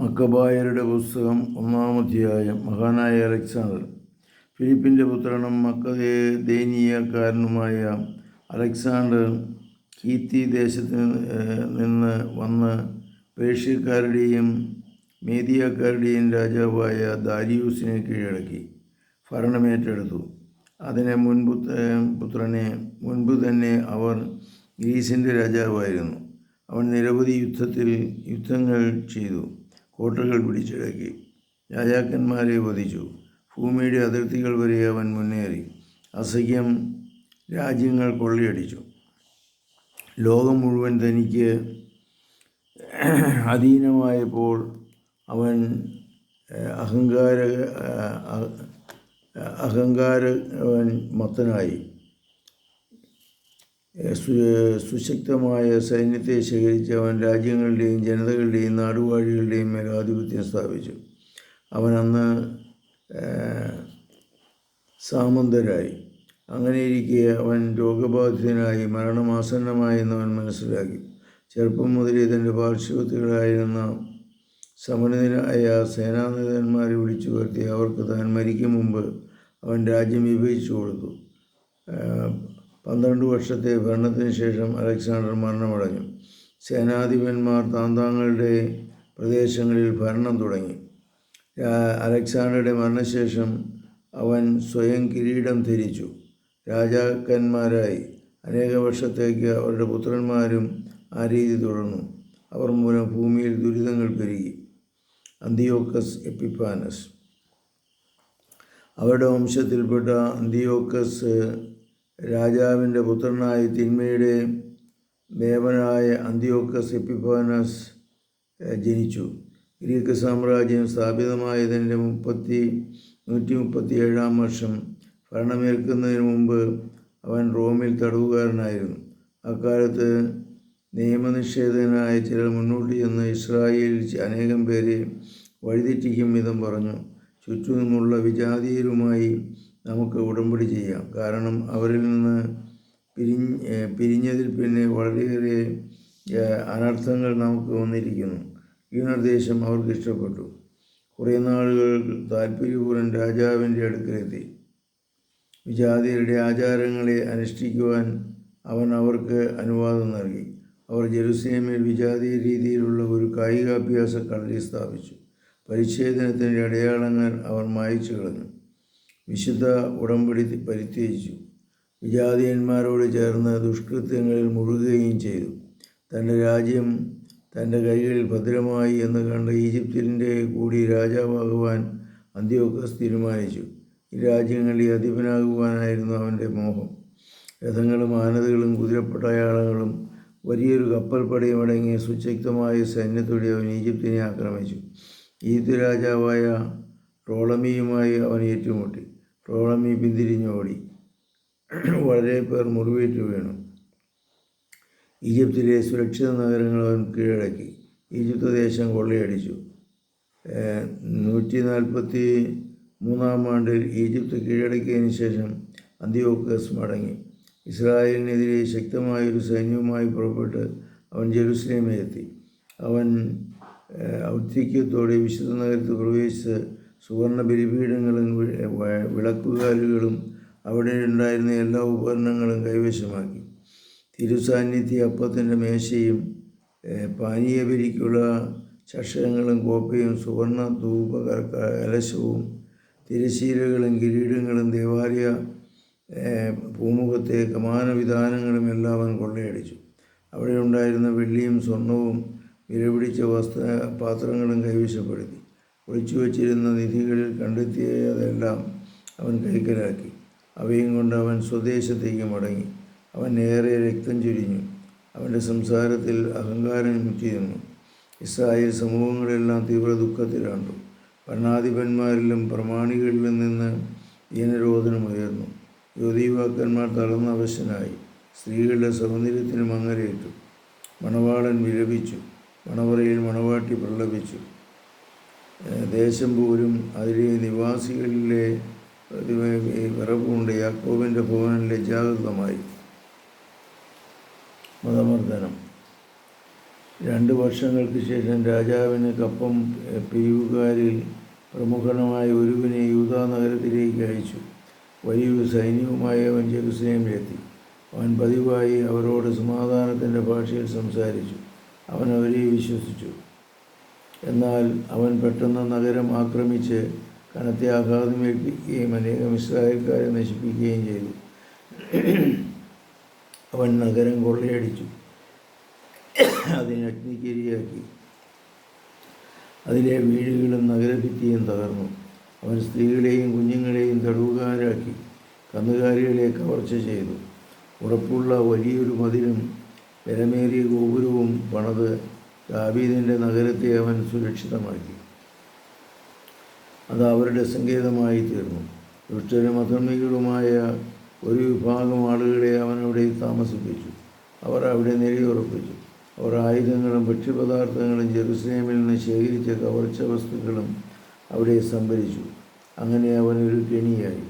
മക്കബായരുടെ പുസ്തകം ഒന്നാം അധ്യായം. മഹാനായ അലക്സാണ്ടർ. ഫിലിപ്പിന്റെ പുത്രനും മക്കദേനീയക്കാരനുമായ അലക്സാണ്ടർ കീത്തി ദേശത്ത് നിന്ന്, വന്ന് പേർഷ്യക്കാരുടെയും മേദിയക്കാരുടെയും രാജാവായ ദാരിയൂസിനെ കീഴടക്കി. ഭരണമേറ്റെടുത്തു അതിനെ മുൻപ് പുത്രനെ മുൻപ് തന്നെ അവർ ഗ്രീസിന്റെ രാജാവായിരുന്നു. അവൻ നിരവധി യുദ്ധത്തിൽ യുദ്ധങ്ങൾ ചെയ്തു. കോട്ടകൾ പിടിച്ചടക്കി. രാജാക്കന്മാരെ വധിച്ചു. ഭൂമിയുടെ അതിർത്തികൾ വരെ അവൻ മുന്നേറി. അസഖ്യം രാജ്യങ്ങൾ കൊള്ളിയടിച്ചു. ലോകം മുഴുവൻ തനിക്ക് അധീനമായപ്പോൾ അവൻ അഹങ്കാര അഹ്, അഹങ്കാര അവൻ മത്തനായി. സുശക്തമായ സൈന്യത്തെ ശേഖരിച്ച് അവൻ രാജ്യങ്ങളുടെയും ജനതകളുടെയും നാടുവാഴികളുടെയും മേൽ ആധിപത്യം സ്ഥാപിച്ചു. അവൻ അന്ന് സാമന്തരായി. അങ്ങനെയിരിക്കെ അവൻ രോഗബാധിതനായി മരണമാസന്നമായെന്ന് അവൻ മനസ്സിലാക്കി. ചെറുപ്പം മുതലേ തന്റെ പാർശ്വത്തികളായിരുന്ന സമനിതനായ സേനാനേതന്മാരെ വിളിച്ചു വരുത്തി അവർക്ക് താൻ മരിക്കും മുമ്പ് അവൻ രാജ്യം വിഭജിച്ചു കൊടുത്തു. പന്ത്രണ്ട് വർഷത്തെ ഭരണത്തിന് ശേഷം അലക്സാണ്ടർ മരണമടഞ്ഞു. സേനാധിപന്മാർ താന്താങ്ങളുടെ പ്രദേശങ്ങളിൽ ഭരണം തുടങ്ങി. അലക്സാണ്ടറുടെ മരണശേഷം അവൻ സ്വയം കിരീടം ധരിച്ചു. രാജാക്കന്മാരായി. അനേക വർഷത്തേക്ക് അവരുടെ പുത്രന്മാരും ആ രീതി തുടർന്നു. അവർ മൂലം ഭൂമിയിൽ ദുരിതങ്ങൾ പെരുകി. അന്തിയോക്കസ് എപ്പിപ്പാനസ്. അവരുടെ വംശത്തിൽപ്പെട്ട അന്തിയോക്കസ് രാജാവിന്റെ പുത്രനായി തിന്മയുടെ ദേവനായ അന്തിയോക്കസ് എപ്പിഫാനസ് ജനിച്ചു. ഗ്രീക്ക് സാമ്രാജ്യം സ്ഥാപിതമായതിന്റെ മുപ്പത്തി നൂറ്റി മുപ്പത്തി ഏഴാം വർഷം ഭരണമേൽക്കുന്നതിന് മുമ്പ് അവൻ റോമിൽ തടവുകാരനായിരുന്നു. അക്കാലത്ത് നിയമനിഷേധനായ ചിലർ മുന്നോട്ട് ചെന്ന് ഇസ്രായേലിൽ അനേകം പേരെ വഴിതെറ്റിക്കും വിധം പറഞ്ഞു. ചുറ്റുമുള്ള വിജാതീയരുമായി നമുക്ക് ഉടമ്പടി ചെയ്യാം. കാരണം അവരിൽ നിന്ന് പിരിഞ്ഞ് പിരിഞ്ഞതിൽ പിന്നെ വളരെയേറെ അനർത്ഥങ്ങൾ നമുക്ക് വന്നിരിക്കുന്നു. ഈ നിർദ്ദേശം അവർക്ക് ഇഷ്ടപ്പെട്ടു. കുറേ നാളുകൾ താല്പര്യപൂർവം രാജാവിന്റെ അടുക്കലെത്തി. വിജാതിയരുടെ ആചാരങ്ങളെ അനുഷ്ഠിക്കുവാൻ അവൻ അവർക്ക് അനുവാദം നൽകി. അവർ ജെറുസലേമിൽ വിജാതീയ രീതിയിലുള്ള ഒരു കായികാഭ്യാസ കളരി സ്ഥാപിച്ചു. പരിച്ഛേദനത്തിന്റെ അടയാളങ്ങൾ അവർ മായച്ചു കളഞ്ഞു. വിശുദ്ധ ഉടമ്പടി പരിത്യജിച്ചു. വിജാതീയന്മാരോട് ചേർന്ന് ദുഷ്കൃത്യങ്ങളിൽ മുഴുകുകയും ചെയ്തു. തന്റെ രാജ്യം തന്റെ കൈകളിൽ ഭദ്രമായി എന്ന് കണ്ട ഈജിപ്തിന്റെ കൂടി രാജാവാകുവാൻ അന്ത്യോക്കസ് തീരുമാനിച്ചു. ഈ രാജ്യങ്ങളിൽ അധിപനാകുവാനായിരുന്നു അവന്റെ മോഹം. രഥങ്ങളും ആനതകളും കുതിരപ്പടയാളങ്ങളും വലിയൊരു കപ്പൽ പടയും അടങ്ങിയ സുശക്തമായ സൈന്യത്തോടെ അവൻ ഈജിപ്തിനെ ആക്രമിച്ചു. ഈജിപ്ത് രാജാവായ ടോളമിയുമായി അവൻ ഏറ്റുമുട്ടി. ടോളമി പിന്തിരിഞ്ഞോടി വളരെ പേർ മുറിവേറ്റു വീണു. ഈജിപ്തിലെ സുരക്ഷിത നഗരങ്ങൾ അവൻ കീഴടക്കി. ഈജിപ്ത് ദേശം കൊള്ളയടിച്ചു. നൂറ്റി നാൽപ്പത്തി മൂന്നാം ആണ്ടിൽ ഈജിപ്ത് കീഴടക്കിയതിന് ശേഷം അന്ത്യോക്കസ് മടങ്ങി. ഇസ്രായേലിനെതിരെ ശക്തമായൊരു സൈന്യവുമായി പുറപ്പെട്ട് അവൻ ജെറുസലേമിലെത്തി. അവൻ ഔദ്യോഗികത്തോടെ വിശുദ്ധ നഗരത്തിൽ പ്രവേശിച്ച് സുവർണ ബലിപീഠങ്ങളും വിളക്കുകാലുകളും അവിടെ ഉണ്ടായിരുന്ന എല്ലാ ഉപകരണങ്ങളും കൈവശമാക്കി. തിരുസാന്നിധ്യ അപ്പത്തിന്റെ മേശയും പാനീയ ബലിക്കുള്ള ചഷകങ്ങളും കോപ്പയും സുവർണ ധൂപ കലശവും തിരശീലകളും കിരീടങ്ങളും ദേവാലയ പൂമുഖത്തെ കമാനവിധാനങ്ങളും എല്ലാം അവൻ കൊള്ളയടിച്ചു. അവിടെ ഉണ്ടായിരുന്ന വെള്ളിയും സ്വർണവും വിലപിടിച്ച വസ്ത്ര പാത്രങ്ങളും കൈവശപ്പെടുത്തി. ഒളിച്ചു വച്ചിരുന്ന നിധികളിൽ കണ്ടെത്തിയതെല്ലാം അവൻ കൈക്കലാക്കി. അവയും കൊണ്ട് അവൻ സ്വദേശത്തേക്ക് മടങ്ങി. അവൻ ഏറെ രക്തം ചൊരിഞ്ഞു. അവന്റെ സംസാരത്തിൽ അഹങ്കാരം മുറ്റിയിരുന്നു ഇസ്രായേൽ സമൂഹങ്ങളെല്ലാം തീവ്ര ദുഃഖത്തിലാണ്ടു ഭരണാധിപന്മാരിലും പ്രമാണികളിലും നിന്ന് ദീനരോധനമുയർന്നു യുവതീവാക്കന്മാർ തളർന്ന അവശനായി. സ്ത്രീകളുടെ സൗന്ദര്യത്തിന് മങ്ങലേറ്റു മണവാളൻ വിലപിച്ചു. മണവറയിൽ മണവാട്ടി പ്രലപിച്ചു ദേശം പോലും അതിലെ നിവാസികളിലെ വിറവുകൊണ്ട് യാക്കോബിന്റെ ഭവനം ലജ്ജാകൃതമായി മതമർദ്ദനം. രണ്ട് വർഷങ്ങൾക്ക് ശേഷം രാജാവിന് കപ്പം പിരിവുകാരിൽ പ്രമുഖനുമായ ഒരുവിനെ യൂതാ നഗരത്തിലേക്ക് അയച്ചു. വലിയൊരു സൈന്യവുമായി അവൻ ജെറുസലേമിലെത്തി അവൻ പതിവായി അവരോട് സമാധാനത്തിന്റെ ഭാഷയിൽ സംസാരിച്ചു. അവൻ അവരെ വിശ്വസിച്ചു. എന്നാൽ അവൻ പെട്ടെന്ന് നഗരം ആക്രമിച്ച് കനത്തെ ആഘാതമേൽപ്പിക്കുകയും അനേകം ഇസ്രായേൽക്കാരെ നശിപ്പിക്കുകയും ചെയ്തു. അവൻ നഗരം കൊള്ളയടിച്ചു. അതിനെ അഗ്നിക്കിരിയാക്കി. അതിലെ വീടുകളും നഗരഭിത്തിയും തകർന്നു. അവൻ സ്ത്രീകളെയും കുഞ്ഞുങ്ങളെയും തടവുകാരാക്കി കന്നുകാലികളെ കവർച്ച ചെയ്തു. ഉറപ്പുള്ള വലിയൊരു മതിലും വിലമേറിയ ഗോപുരവും പണത് ദാവീദിന്റെ നഗരത്തെ അവൻ സുരക്ഷിതമാക്കി. അത് അവരുടെ സങ്കേതമായി തീർന്നു. ദുഷ്ടരും അധർമ്മികളുമായ ഒരു വിഭാഗം ആളുകളെ അവൻ അവിടെ താമസിപ്പിച്ചു. അവർ അവിടെ നിലയുറപ്പിച്ചു. അവർ ആയുധങ്ങളും ഭക്ഷ്യപദാർത്ഥങ്ങളും ജെറുസലേമിൽ നിന്ന് ശേഖരിച്ച കവർച്ച വസ്തുക്കളും അവിടെ സംഭരിച്ചു. അങ്ങനെ അവൻ ഒരു കെണിയായി.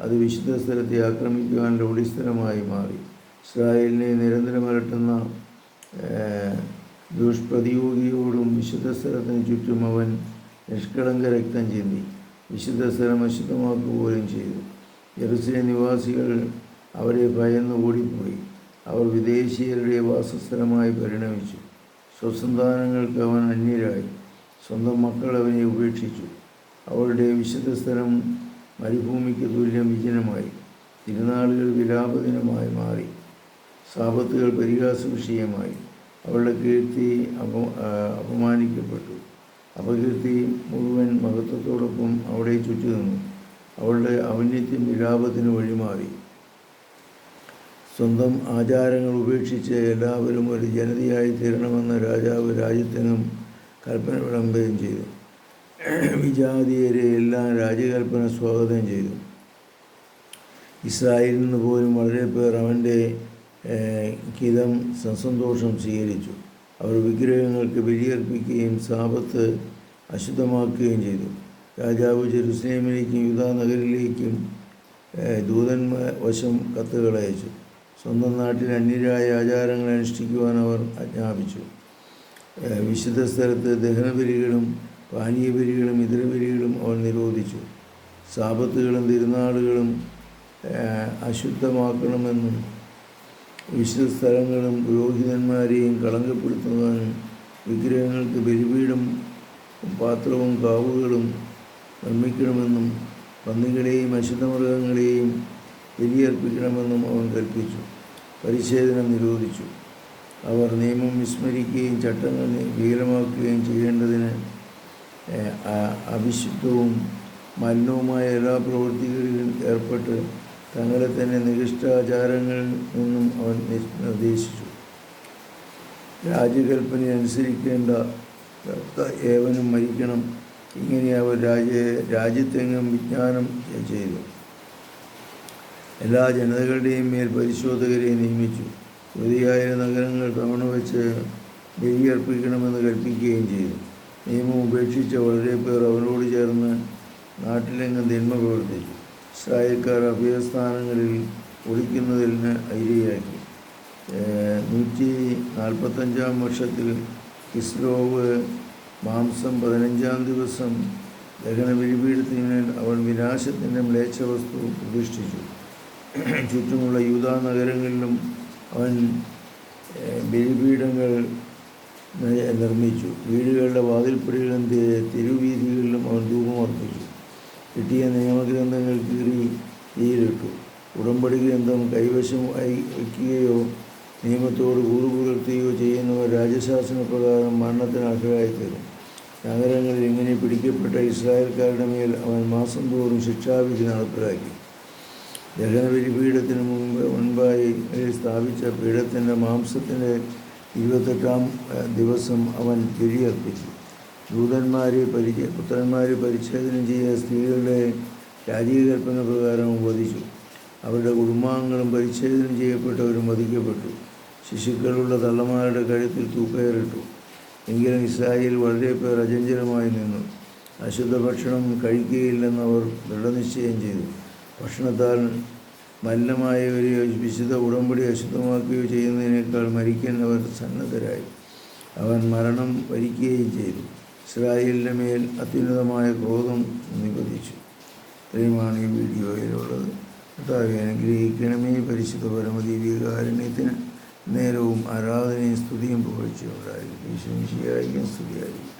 അത് വിശുദ്ധ സ്ഥലത്തെ ആക്രമിക്കുവാനുള്ള ഒടിസ്ഥലമായി മാറി. ഇസ്രായേലിനെ നിരന്തരം അലട്ടുന്ന ദുഷ്പ്രതിയോഗിയോടും വിശുദ്ധ സ്ഥലത്തിന് ചുറ്റും അവൻ നിഷ്കളങ്ക രക്തം ചിന്തി. വിശുദ്ധ സ്ഥലം അശുദ്ധമാക്കുകയും ചെയ്തു. ജെറുസലേം നിവാസികൾ അവരെ ഭയന്ന് ഓടിപ്പോയി. അവർ വിദേശീയരുടെ വാസസ്ഥലമായി പരിണമിച്ചു. സ്വസന്താനങ്ങൾക്ക് അവൻ അന്യരായി. സ്വന്തം മക്കൾ അവനെ ഉപേക്ഷിച്ചു. അവരുടെ വിശുദ്ധ സ്ഥലം മരുഭൂമിക്ക് തുല്യം വിജനമായി. തിരുനാളുകൾ വിലാപദിനമായി മാറി. സാപത്തുകൾ പരിഹാസ വിഷയമായി അവളുടെ കീർത്തി അപ അപമാനിക്കപ്പെട്ടു. അപകീർത്തി മുഴുവൻ മഹത്വത്തോടൊപ്പം അവിടെ ചുറ്റി നിന്നു. അവളുടെ ഔന്നത്യം വിലാപത്തിന് വഴിമാറി. സ്വന്തം ആചാരങ്ങൾ ഉപേക്ഷിച്ച് എല്ലാവരും ഒരു ജനതയായി തീരണമെന്ന് രാജാവ് രാജ്യത്തിനും കൽപ്പന വിളമ്പുകയും ചെയ്തു. വിജാതീയരെ എല്ലാം രാജകൽപ്പന സ്വാഗതം ചെയ്തു. ഇസ്രായേലിൽ നിന്ന് പോലും വളരെ പേർ അവന്റെ ഹിതം സസന്തോഷം സ്വീകരിച്ചു. അവർ വിഗ്രഹങ്ങൾക്ക് ബലിയർപ്പിക്കുകയും സാപത്ത് അശുദ്ധമാക്കുകയും ചെയ്തു. രാജാവ് ജെറുസലേമിലേക്കും യുദ്ധ നഗരിലേക്കും ദൂതന്മാർ വശം കത്തുകൾ അയച്ചു. സ്വന്തം നാട്ടിൽ അന്യരായ ആചാരങ്ങൾ അനുഷ്ഠിക്കുവാൻ അവർ ആജ്ഞാപിച്ചു. വിശുദ്ധ സ്ഥലത്ത് ദഹനബലികളും പാനീയബലികളും ഇതരബലികളും അവർ നിരോധിച്ചു. സാപത്തുകളും തിരുനാളുകളും അശുദ്ധമാക്കണമെന്നും വിശുദ്ധ സ്ഥലങ്ങളും പുരോഹിതന്മാരെയും കളങ്കപ്പെടുത്തുവാനും വിഗ്രഹങ്ങൾക്ക് ബലിപീഠം പാത്രവും കാവുകളും നിർമ്മിക്കണമെന്നും പന്നികളെയും അശുദ്ധമൃഗങ്ങളെയും ബലിയർപ്പിക്കണമെന്നും അവൻ കൽപ്പിച്ചു. പരിച്ഛേദനം നിരോധിച്ചു. അവർ നിയമം വിസ്മരിക്കുകയും ചട്ടങ്ങൾ വികലമാക്കുകയും ചെയ്യേണ്ടതിന് അവിശുദ്ധവും മലിനവുമായ എല്ലാ പ്രവൃത്തികളിലും ഏർപ്പെട്ട് തങ്ങളെ തന്നെ നികിഷ്ടാചാരങ്ങളിൽ നിന്നും അവൻ നിർദ്ദേശിച്ചു. രാജകൽപ്പന അനുസരിക്കേണ്ട ഏവനും മരിക്കണം. ഇങ്ങനെ അവർ രാജ രാജ്യത്തെങ്ങും വിജ്ഞാനം ചെയ്തു. എല്ലാ ജനതകളുടെയും മേൽ പരിശോധകരെ നിയമിച്ചു. യുവതിയായ നഗരങ്ങൾ തവണ വെച്ച് ബലിയർപ്പിക്കണമെന്ന് കൽപ്പിക്കുകയും ചെയ്തു. നിയമം ഉപേക്ഷിച്ച വളരെ പേർ അവരോട് ചേർന്ന് നാട്ടിലെങ്ങും തിന്മ പ്രവർത്തിച്ചു. ഇസ്രായേൽക്കാർ അഭയസ്ഥാനങ്ങളിൽ ഒളിക്കുന്നതിന് ഐരിയാക്കി നൂറ്റി നാൽപ്പത്തഞ്ചാം വർഷത്തിൽ കിസ്ലോവ് മാംസം പതിനഞ്ചാം ദിവസം ദഹന ബലിപീഠത്തിന്മേൽ അവൻ വിനാശത്തിന്റെ മ്ലേച്ഛ വസ്തു പ്രതിഷ്ഠിച്ചു. ചുറ്റുമുള്ള യൂതാ നഗരങ്ങളിലും അവൻ ബലിപീഠങ്ങൾ നിർമ്മിച്ചു. വീടുകളുടെ വാതിൽപ്പടികളും തെ- തെരുവീതികളിലും അവൻ ധൂപമർപ്പിച്ചു കിട്ടിയ നിയമഗ്രന്ഥങ്ങൾ കീറി തീയിലിട്ടു ഉടമ്പടി ഗ്രന്ഥം കൈവശമായി വയ്ക്കുകയോ നിയമത്തോട് കൂറുപുലർത്തുകയോ ചെയ്യുന്നവർ രാജശാസന പ്രകാരം മരണത്തിന് അർഹരായിത്തീരും. നഗരങ്ങളിൽ ഇങ്ങനെ പിടിക്കപ്പെട്ട ഇസ്രായേൽക്കാരുടെ മേൽ അവൻ മാസം തോറും ശിക്ഷാവിധി നടപ്പിലാക്കി. ദഹനബലി പീഠത്തിന് മുമ്പ് മുൻപായി സ്ഥാപിച്ച പീഠത്തിന്റെ മാംസത്തിന്റെ ഇരുപത്തെട്ടാം ദിവസം അവൻ ബലിയർപ്പിച്ചു ദൂതന്മാരെ പരിച പുത്രന്മാരെ പരിച്ഛേദനം ചെയ്ത സ്ത്രീകളുടെ രാജീകൽപ്പന പ്രകാരം വധിച്ചു. അവരുടെ കുടുംബാംഗങ്ങളും പരിച്ഛേദനം ചെയ്യപ്പെട്ടവരും വധിക്കപ്പെട്ടു. ശിശുക്കളുള്ള തള്ളമാരുടെ കഴുത്തിൽ തൂക്കയറിട്ടു. എങ്കിലും ഇസ്രായേൽ വളരെ പേർ അചഞ്ചലമായി നിന്നു. അശുദ്ധ ഭക്ഷണം കഴിക്കുകയില്ലെന്ന് അവർ ദൃഢനിശ്ചയം ചെയ്തു. ഭക്ഷണത്താൽ മലിനമായവരെയോ വിശുദ്ധ ഉടമ്പടി അശുദ്ധമാക്കുകയോ ചെയ്യുന്നതിനേക്കാൾ മരിക്കാൻ അവർ സന്നദ്ധരായി. അവൻ മരണം വരിക്കുകയും ചെയ്തു. ഇസ്രായേലിന്റെ മേൽ അത്യുന്നതമായ ക്രോധം നിപതിച്ചു ഇത്രയുമാണ് ഈ വീഡിയോയിലുള്ളത്. കർത്താവെ അനുഗ്രഹിക്കണമേ പരിശുദ്ധ പരമദീപികാരുണ്യത്തിന് നേരവും ആരാധനയും സ്തുതിയും പുകഴ്ചയുണ്ടായിരിക്കും ഈശ്വരൻ സ്തുതിയായിരിക്കും.